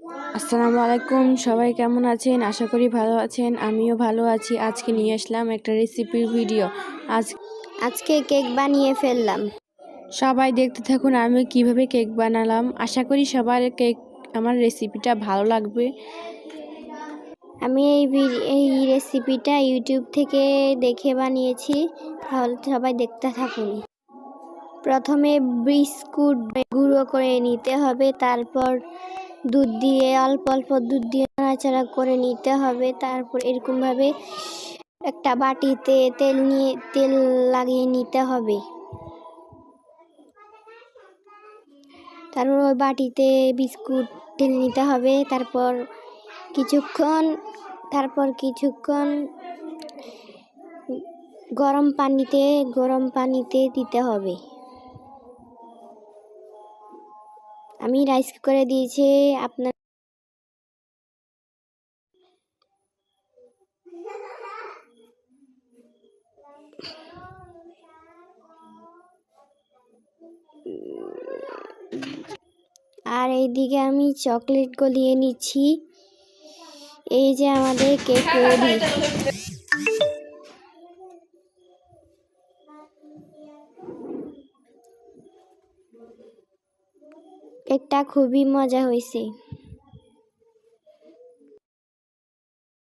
আসসালামু আলাইকুম সবাই কেমন আছেন? আশা করি ভালো আছেন আমিও ভালো আছি। আজকে নিয়ে আসলাম একটা রেসিপির ভিডিও আজ আজকে কেক বানিয়ে ফেললাম। সবাই দেখতে থাকুন আমি কীভাবে কেক বানালাম। আশা করি সবার কেক আমার রেসিপিটা ভালো লাগবে। আমি এই এই রেসিপিটা ইউটিউব থেকে দেখে বানিয়েছি তাহলে সবাই দেখতে থাকুন। প্রথমে বিস্কুট গুঁড়ো করে নিতে হবে তারপর দুধ দিয়ে, অল্প অল্প দুধ দিয়ে নাড়াচাড়া করে নিতে হবে। তারপর এরকমভাবে একটা বাটিতে তেল নিয়ে, তেল লাগিয়ে নিতে হবে। তারপর ওই বাটিতে বিস্কুট ঢেলে নিতে হবে। তারপর কিছুক্ষণ তারপর কিছুক্ষণ গরম পানিতে গরম পানিতে দিতে হবে। আমি রাইস কুকারে দিয়েছি, আপনার আর এইদিকে আমি চকলেট গলিয়ে নিচ্ছি। এই যে আমাদের কেক রেডি কেকটা খুবই মজা হয়েছে